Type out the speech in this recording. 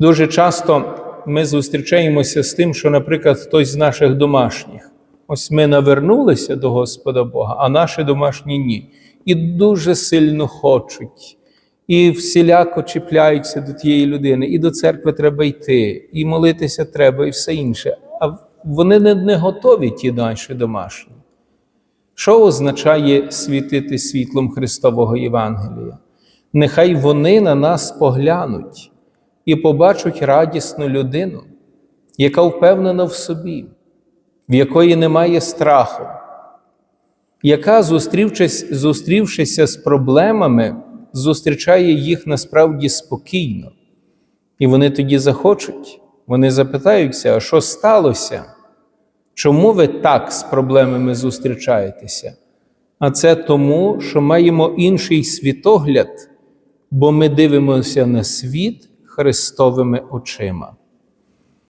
Дуже часто ми зустрічаємося з тим, що, наприклад, хтось з наших домашніх. Ось ми навернулися до Господа Бога, а наші домашні ні. І дуже сильно хочуть, і всіляко чіпляються до тієї людини, і до церкви треба йти, і молитися треба, і все інше. А вони не, не готові, ті наші домашні. Що означає світити світлом Христового Євангелія? Нехай вони на нас поглянуть і побачать радісну людину, яка впевнена в собі, в якої немає страху, яка, зустрівшись, зустрівшися з проблемами, зустрічає їх насправді спокійно. І вони тоді захочуть, вони запитаються, а що сталося? Чому ви так з проблемами зустрічаєтеся? А це тому, що маємо інший світогляд, бо ми дивимося на світ Христовими очима.